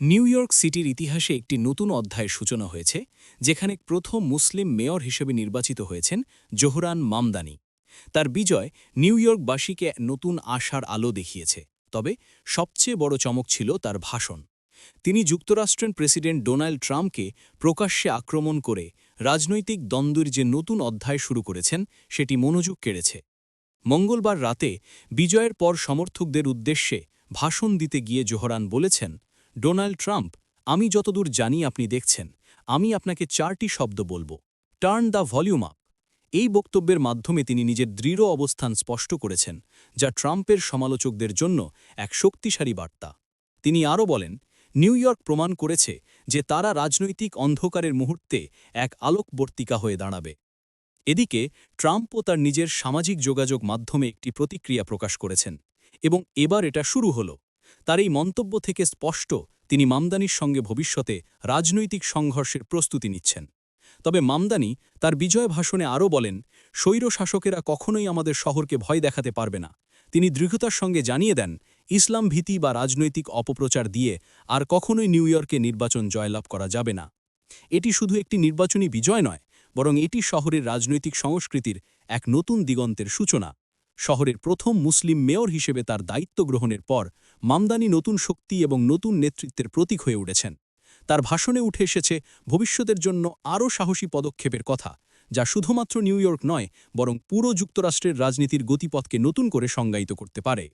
New York সিটির ইতিহাসে একটি নতুন অধ্যায়ের সূচনা হয়েছে, যেখানে প্রথম মুসলিম মেয়র হিসেবে নির্বাচিত হয়েছেন জোহরান মামদানি। তার বিজয় নিউ ইয়র্কবাসীকে নতুন আশার আলো দেখিয়েছে, তবে সবচেয়ে বড় চমক ছিল তার ভাষণ। তিনি যুক্তরাষ্ট্রের প্রেসিডেন্ট ডোনাল্ড ট্রাম্পকে প্রকাশ্যে আক্রমণ করে রাজনৈতিক দ্বন্দ্বের যে নতুন অধ্যায় শুরু করেছেন, সেটি মনোযোগ কেড়েছে। মঙ্গলবার রাতে বিজয়ের পর সমর্থকদের উদ্দেশ্যে ভাষণ দিতে গিয়ে জোহরান বলেছেন ডোনাল্ড ট্রাম্প, আমি যতদূর জানি আপনি দেখছেন, আমি আপনাকে চারটি শব্দ বলব। Turn the volume up. এই বক্তব্যের মাধ্যমে তিনি নিজের দৃঢ় অবস্থান স্পষ্ট করেছেন, যা ট্রাম্পের সমালোচকদের জন্য এক শক্তিশালী বার্তা। তিনি আরও বলেন, নিউ ইয়র্ক প্রমাণ করেছে যে তারা রাজনৈতিক অন্ধকারের মুহূর্তে এক আলোকবর্তিকা হয়ে দাঁড়াবে। এদিকে, ট্রাম্পও তার নিজের সামাজিক যোগাযোগ মাধ্যমে একটি প্রতিক্রিয়া প্রকাশ করেছেন, এবং এবার এটা শুরু হল। তার এই মন্তব্য থেকে স্পষ্ট তিনি মামদানির সঙ্গে ভবিষ্যতে রাজনৈতিক সংঘর্ষের প্রস্তুতি নিচ্ছেন। তবে মামদানি তার বিজয় ভাষণে আরও বলেন, স্বৈর শাসকেরা কখনোই আমাদের শহরকে ভয় দেখাতে পারবে না। তিনি দৃঢ়তার সঙ্গে জানিয়ে দেন, ইসলাম ভীতি বা রাজনৈতিক অপপ্রচার দিয়ে আর কখনোই নিউ ইয়র্কে নির্বাচন জয়লাভ করা যাবে না। এটি শুধু একটি নির্বাচনী বিজয় নয়, বরং এটি শহরের রাজনৈতিক সংস্কৃতির এক নতুন দিগন্তের সূচনা। শহরের প্রথম মুসলিম মেয়র হিসেবে তার দায়িত্ব গ্রহণের পর মামদানি নতুন শক্তি এবং নতুন নেতৃত্বের প্রতীক হয়ে উঠেছেন। তার ভাষণে উঠে এসেছে ভবিষ্যতের জন্য আরও সাহসী পদক্ষেপের কথা, যা শুধুমাত্র নিউ ইয়র্ক নয়, বরং পুরো যুক্তরাষ্ট্রের রাজনীতির গতিপথকে নতুন করে সংজ্ঞায়িত করতে পারে।